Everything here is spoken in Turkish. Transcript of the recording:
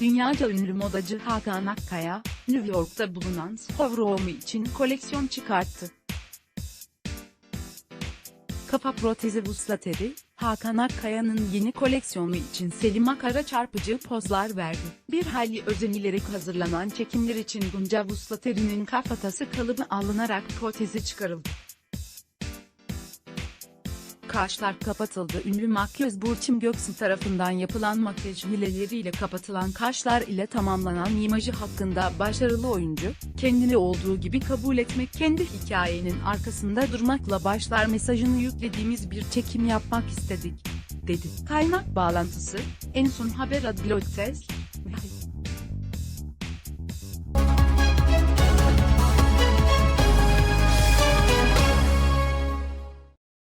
Dünyaca ünlü modacı Hakan Akkaya, New York'ta bulunan Showroom'u için koleksiyon çıkarttı. Kafa protezi vuslateri, Hakan Akkaya'nın yeni koleksiyonu için Selim Akar'a çarpıcı pozlar verdi. Bir hayli özenilerek hazırlanan çekimler için Gunca Vuslateri'nin kafatası kalıbı alınarak protezi çıkarıldı. Kaşlar kapatıldı. Ünlü makyöz Burçin Göksu tarafından yapılan makyaj hileleriyle kapatılan kaşlar ile tamamlanan imajı hakkında başarılı oyuncu, kendini olduğu gibi kabul etmek kendi hikayenin arkasında durmakla başlar mesajını yüklediğimiz bir çekim yapmak istedik, dedi. Kaynak bağlantısı, en son haber adlı